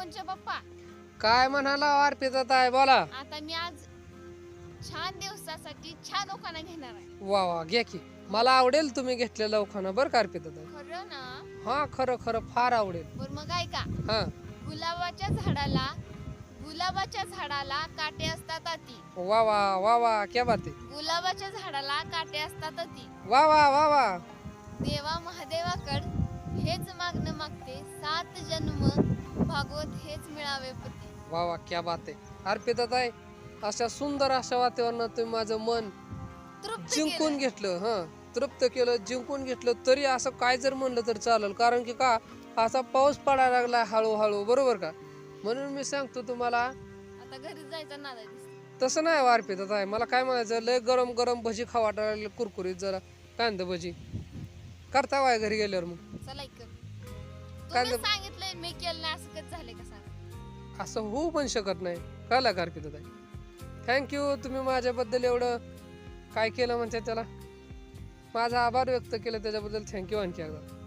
पवनच्या पप्पा. काय म्हणाला अर्पिता ताई? बोला. आता मी आज छान दिवसासाठी छान लोकांना घेणार आहे. वा वा घ्या की. मला आवडेल तुम्ही घेतलेलं उखाणं बरं का अर्पिता ताई? खरं ना? हा खरं खरं फार आवडेल. बर मग ऐका. हा. गुलाबाच्या झाडाला गुलाबाच्या झाडाला काटे असतात अति. वा वा वा वा क्या बात आहे. गुलाबाच्या झाडाला काटे असतात अति. वा वा वा वा. भागवत हेच मिळावे पती. वा वा क्या बात आहे. अर्पिता ताई अशा सुंदर अशा वातावरणात तुम्ही माझं मन तृप्त जिंकून केलं. घेतलं हा तृप्त केलं जिंकून घेतलं तरी असं काय जर म्हणलं तर चालेल. कारण की का असा पाऊस पडायला लागला हळूहळू बरोबर का? म्हणून मी सांगतो तुम्हाला आता घरी जायचं नादा दिसत. तसं नाही वारपित आता मला काय म्हणायचं लय गरम गरम भजी खावा वाटायला लागली कुरकुरीत जरा कांदा भजी. करता वाय घरी गेल्यावर मग. चला तुम्ही कांदा- सांगितलंय मी केलं नाही असं कधी झाले का सांग? असं होऊ पण शकत नाही. कळलं का ताई? थँक्यू तुम्ही माझ्याबद्दल एवढं काय केलं म्हणजे त्याला? माझा आभार व्यक्त केलं त्याच्याबद्दल. थँक्यू आणखी एकदा.